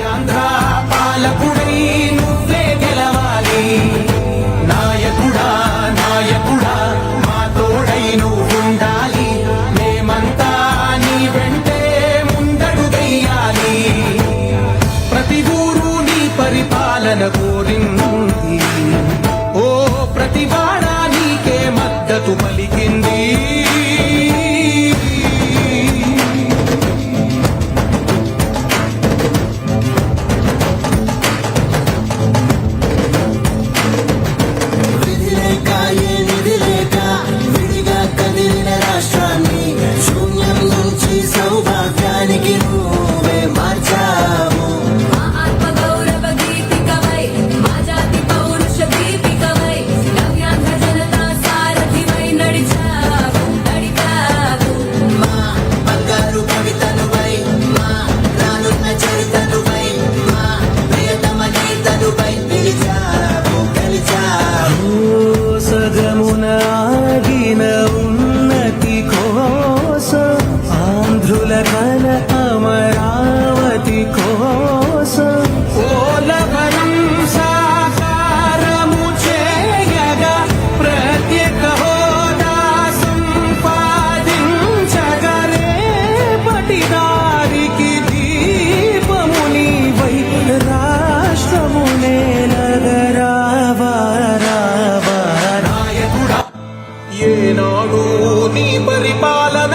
ఆంధ్ర పాలకుడై నువ్వే గెలవాలి. నాయకుడా నాయకుడా మా తోడై నువ్వుండాలి. మేమంతా నీ వెంటే ముందడుగెయ్యాలి ప్రతి ఊరు నీ పరిపాలన కోరింది అమరావతి కోసం పోలవరం సాకారము చేయగా ప్రత్యేక హోదా సంపాదించగలే పటిదారికి దీపముని వై రాష్ట్రము నేలగరావా రావా నాయకుడా ఏనాడు నీ పరిపాలన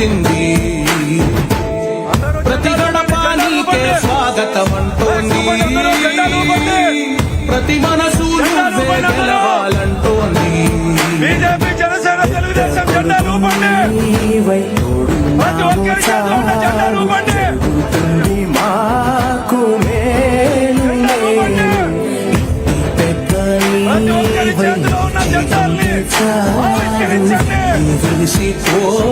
వచ్చింది. ప్రతి గడపానికే స్వాగతం అంటోంది ప్రతి మనసు నువ్వే గెలవాలంటోంది. బీజేపీ జనసేన తెలుగుదేశం జెండా రూపండి ప్రతి ఒక్కరి జెండా రూపండి మాకు పెద్ద చేతిలో